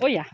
โอ้ยอย่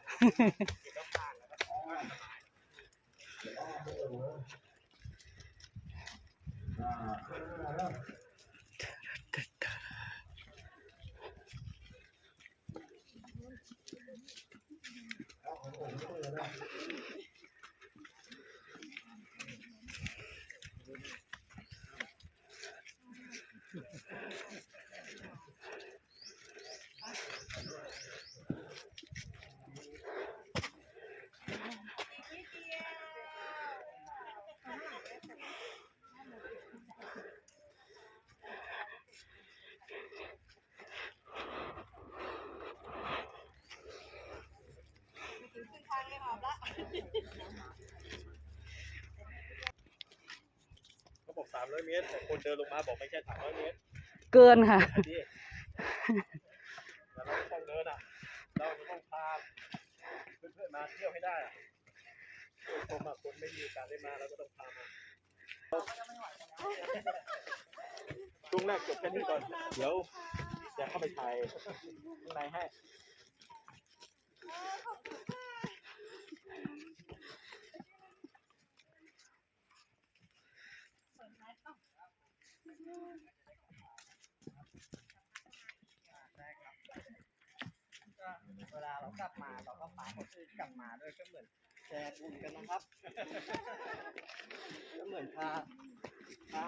เขาบอกสามร้อยเมตรแต่คนเดินลงมาบอกไม่ใช่สามร้อยเมตรเกินค่ะ อันนี้แต่เราไม่ต้องเดินอะ เราจะต้องพาเพื่อนๆมาเที่ยวให้ได้อะเพื่อนผมอะคนไม่มีโอกาสได้มาเราก็ต้องพามาช่วงแรกจบแค่นี้ก่อน เดี๋ยวจะเข้าไปถ่ายข้างในให้ เวลาเรากลับมาเราก็พาคนอื่นกลับมาด้วยก็เหมือนแชร์บุญกันนะครับ ก็เหมือนพาพา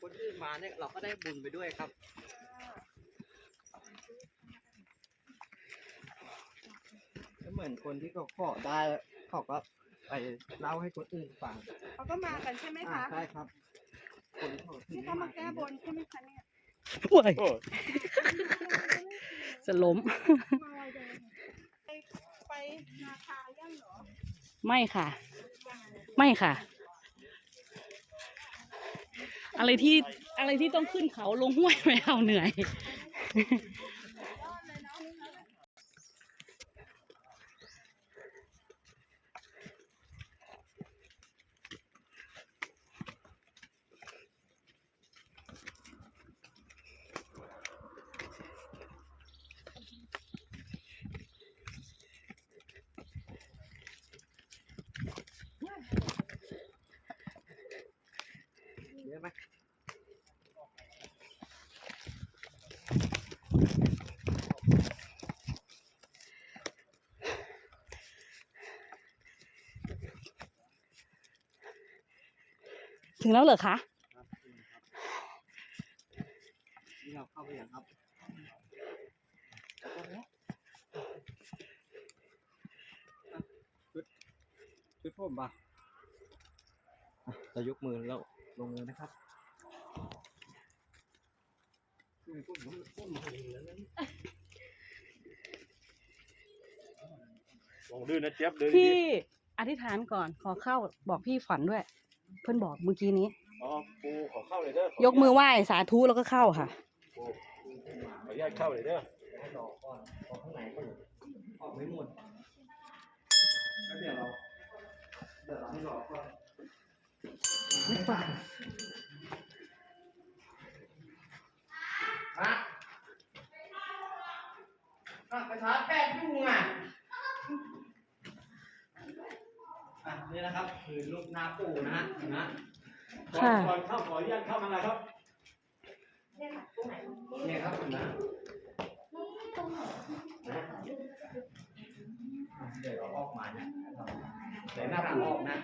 คนอื่นมาเนี่ยเราก็ได้บุญไปด้วยครับก็เหมือนคนที่เขาขอได้เขาก็ไปเล่าให้คนอื่นฟัง เขาก็มากันใช่ไหมอ่าคะ ใช่ครับคน ที่เขาถือที่เขามาแก้บนใช่ไหมคะเนี่ยโอ้ยจะล้มไวจังเลยไปไปนาคาย่างเหรอไม่ค่ะ ไม่ค่ะ อะไรที่อะไรที่ต้องขึ้นเขาลงห้วยไม่เอาเหนื่อย เยอะไหมถึงแล้วเหรอคะนี่เราเข้าไปอย่างครับชุดชุดผมปะอะเรายกมือแล้ว ลงเลยนะครับลงลื่นนะเจี๊ยบเดินพี่ดีอธิษฐานก่อนขอเข้าบอกพี่ฝันด้วย เพื่อนบอกเมื่อกี้นี้อ๋อปูขอเข้าเลยเด้อยกมือไหว้สาธุแล้วก็เข้าค่ะปูขออนุญาตเข้าเลยเด้อให้รอก่อนรอข้างในก่อนออกไม่หมดแล้วเดี๋ยวเราเดี๋ยวเราให้รอก่อน ฮะอะไปชาร์จแปดยุงอะ อะนี่นะครับ คือรูปหน้าปู่นะฮะเห็นไหมก่อนค่ะ ก่อนเข้าขออนุญาตเข้ามาหน่อยครับ เนี่ยครับเห็นไหมนะอะเดี๋ยวเราออกมาเนี่ยเดี๋ยวหน้าปู่ออกนะ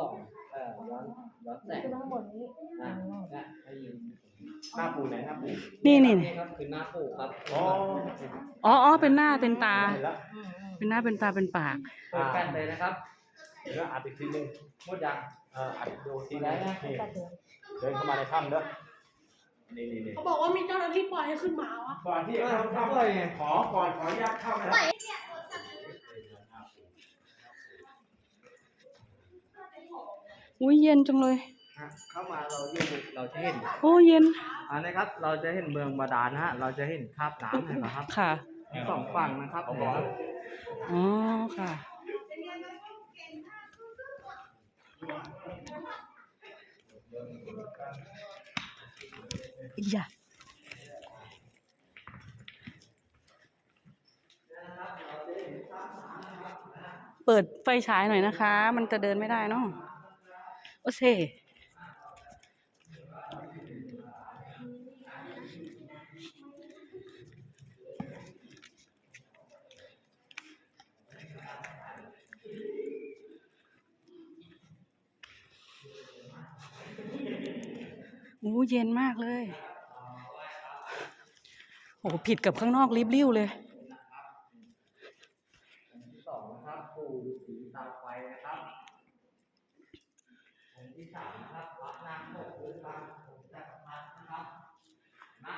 ส่องเออย้อนย้อนแสงทั้งหมดนี้อะเนี่ยให้ยืนหน้าปู่ไหนหน้าปู่นี่นี่นี่ครับคือหน้าปู่ครับอ๋ออ๋ออ๋อเป็นหน้าเป็นตา เห็นแล้วเป็นหน้าเป็นตาเป็นปาก เปิดกันเลยนะครับเดี๋ยวอัดอีกทีหนึงหมดยังเอ่ออัดดูทีได้นึงนะนี่เดินเข้ามาในถ้ำเด้อนี่นี่นี่เขาบอกว่ามีเจ้าหน้าที่ปล่อยให้ขึ้นมาวะก่อนที่จะเข้าถ้ำขอก่อนขออนุญาตเข้านะครับ อุ้ยเย็นจังเลย ฮะเข้ามาเราอยู่เราจะเห็นโอ้เย็นอันนี้ครับ เราจะเห็นเมืองบาดาลนะฮะ เราจะเห็นคราบน้ำเห็นไหมครับค่ะสองฝั่งนะครับเอาเห็ก่นอนไหมอ๋อค่ะอีกอย่าเปิดไฟฉายหน่อยนะคะ มันจะเดินไม่ได้เนาะ โอเคอู้เย็นมากเลย โอ้ผิดกับข้างนอกริบลิ่วเลย องค์ที่สองนะครับปู่ฤาษีตาไฟนะครับ องค์ที่สามนะครับพระนางปกนะครับองค์จักรพรรดินะครับนะ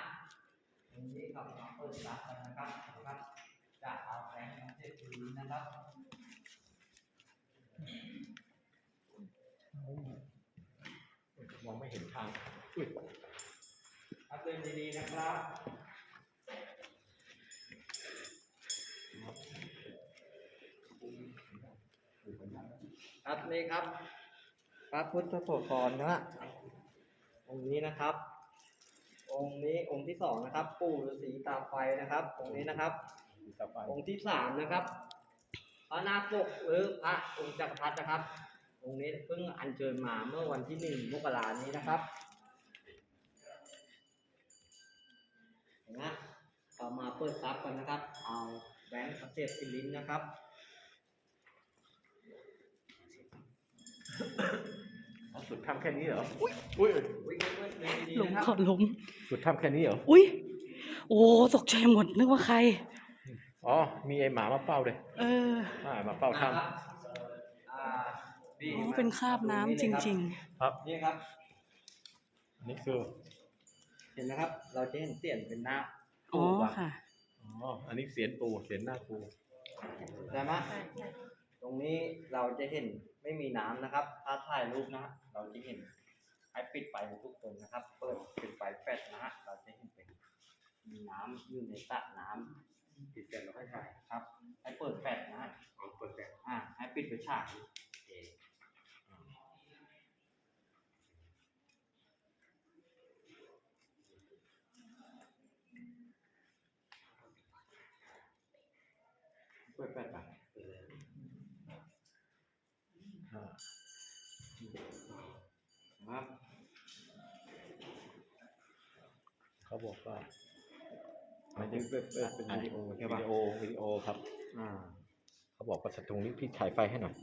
องค์นี้กับมาเปิดรับกันนะครับนะครับจะเอาแสงมาเทศนีนะครับมองไม่เห็นทางอุ้ยครับเดินดีๆนะครับครับนี่ครับพระพุทธโสธรนะฮะองค์นี้นะครับ องค์นี้องค์ที่สองนะครับ ปู่ฤาษีตาไฟนะครับองค์นี้นะครับต่อไปองค์ที่สามนะครับพระนาคปกหรือพระองค์จักรพรรดินะครับ องค์นี้เพิ่งอัญเชิญมาเมื่อวันที่หนึ่งมกรานี้นะครับเห็นไหมเรามาเปิดซับกันนะครับ เอาแบงค์เศษสิลินนะครับอ๋อ สุดทำแค่นี้เหรอ อุ้ยอุ้ยอุ้ยเพื่อนๆดีหลงๆนะคขรับอล้มสุดทำแค่นี้เหรอ อุ้ยโอ้ตกใจหมดนึกว่าใคร อ๋อ มีไอหมามาเฝ้าเลยเอออ่ามาเฝ้าถ้นะครับอ่าดีอ๋อมากเป็นคราบน้ำจริงำครับ นี่ครับอันนี่คือ เห็นนะครับ เราจะเห็นเสียนเป็นหน้าๆอ๋อปู่ะค่ะ อ๋อ อันนี้เสียนปู เสียนหน้าปูใช่ไหม ตรงนี้เราจะเห็นไม่มีน้ำนะครับ ถ้าถ่ายรูปนะฮะเราจะเห็นให้ปิดไฟทุกคนนะครับ เปิดปิดไฟแฟลชนะฮะเราจะเห็นเป็นมีน้ำอยู่ในสระน้ำติดแฟนเราให้ถ่ายครับ ให้เปิดแฟลชนะฮะอ๋อเปิดแฟนอ่าให้ปิดไปฉากโอเคเปิดแฟลชไป อ่า ครับ เขาบอกว่ามันจะเป็นเป็นวิดีโอใช่วิป่ะดีโอวิดีโอครับ อ่า เขาบอกว่าตรงนี้พี่ฉายไฟให้หน่อย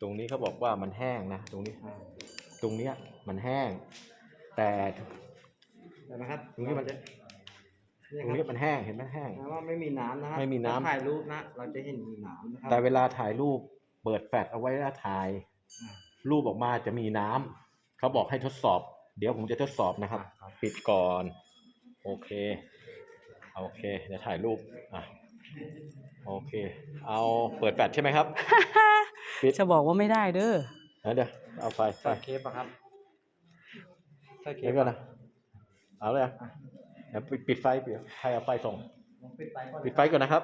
ตรงนี้เขาบอกว่ามันแห้งนะตรงนี้ อ่าตรงเนี้ยมันแห้ง แต่เห็นไหมครับตรงนี้มันจะตรงนี้มันแห้งเห็นไหมแห้งนะว่าไม่มีน้ำนะฮะไม่มีน้ำ ถ้าถ่ายรูปนะ เราจะเห็นมีน้ำนะครัแต่เวลาถ่ายรูปเปิดแฟลชเอาไว้แล้วถ่าย อ่ารูปออกมาจะมีน้ำเขาบอกให้ทดสอบ เดี๋ยวผมจะทดสอบนะครับครับ ปิดก่อน โอเค โอเค เดี๋ยวถ่ายรูป อะ โอเค เอาเปิดแฟลชใช่ไหมครับ ปิดจะบอกว่าไม่ได้เด้อเดี๋ยวเดี๋ยวเอาไฟไฟใส่เคปอะครับใส่เคเดี๋ยปวก่อนนะ เอาเลยอะเดี๋ยวปิดปิดไฟปิดใครเอาไฟส่งลองปิดไฟก่อนปิดไฟก่อนนะครับ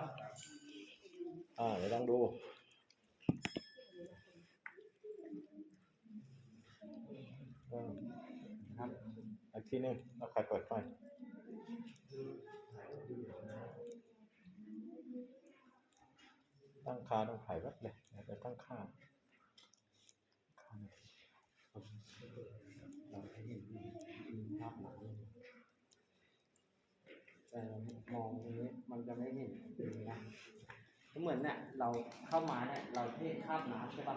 อ่า เดี๋ยวลองดูอ่า ครับ อีก ทีหนึ่งเอาใครเปิดไฟตั้งค่าต้องถ่ายแวบเลยเดี๋ยวไปตั้งค่าเราจะเห็นมีภาพหลังแต่ามองนี้มันจะไม่เห็นตรงนี้นะเหมือนเนี่ยเราเข้ามาเนี่ยเราเทคาบน้ำใช่ปะ